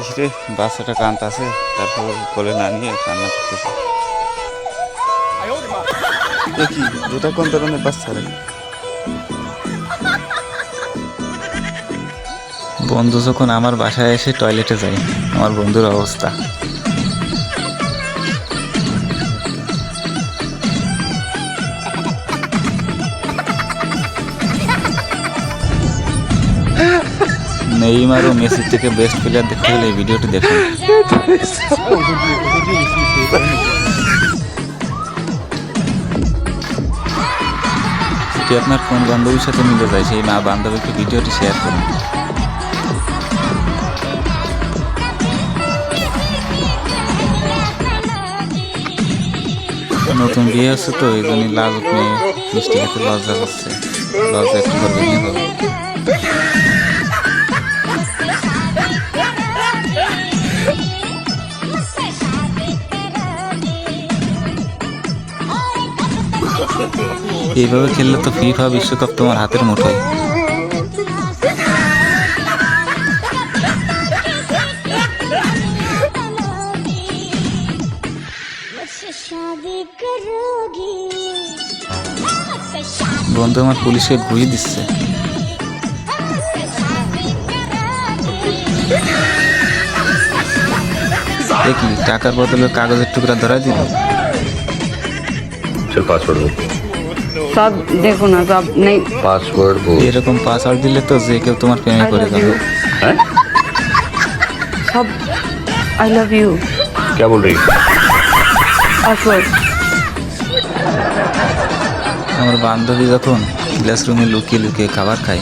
কিসরে বাচ্চাটা কান্ত আছে, তারপর কোলে না নিয়ে কান্না করতেছে। দেখি, দুটা কোন ধরনের বাচ্চা রে বন্ধু, যখন আমার বাসায় এসে টয়লেটে যায়, আমার বন্ধুর অবস্থা। নেইমার ও মেসির থেকে বেস্ট প্লেয়ার দেখতে হলে এই ভিডিওটি দেখুন। আপনার কোন বান্ধবীর সাথে মিলে যায়, সেই মা বান্ধবীকে ভিডিওটি শেয়ার করুন। নতুন বিয়ে হচ্ছে তো, এই জন্য লাজুক মেয়ে, মিষ্টি খেতে লজ্জা করছে। লজ্জা একটু করে ভেঙে এইভাবে খেললে তো ফিফা বিশ্বকাপ তোমার হাতের মুঠোয়। বন্ধু, আমার পুলিশকে ঘুরিয়ে দিচ্ছে। দেখি টাকার বদলে কাগজের টুকরা ধরাই দিল। चल पासवर्ड बोल सब देखो ना सब नहीं पासवर्ड बोल এরকম পাসওয়ার্ড দিলে তো যে কেউ তোমার প্রেমে I করে love যাবে you. हैं सब आई लव यू क्या बोल रही है पासवर्ड আমার বান্ধবী যখন ক্লাসরুমে লুকিয়ে লুকিয়ে খাবার খায়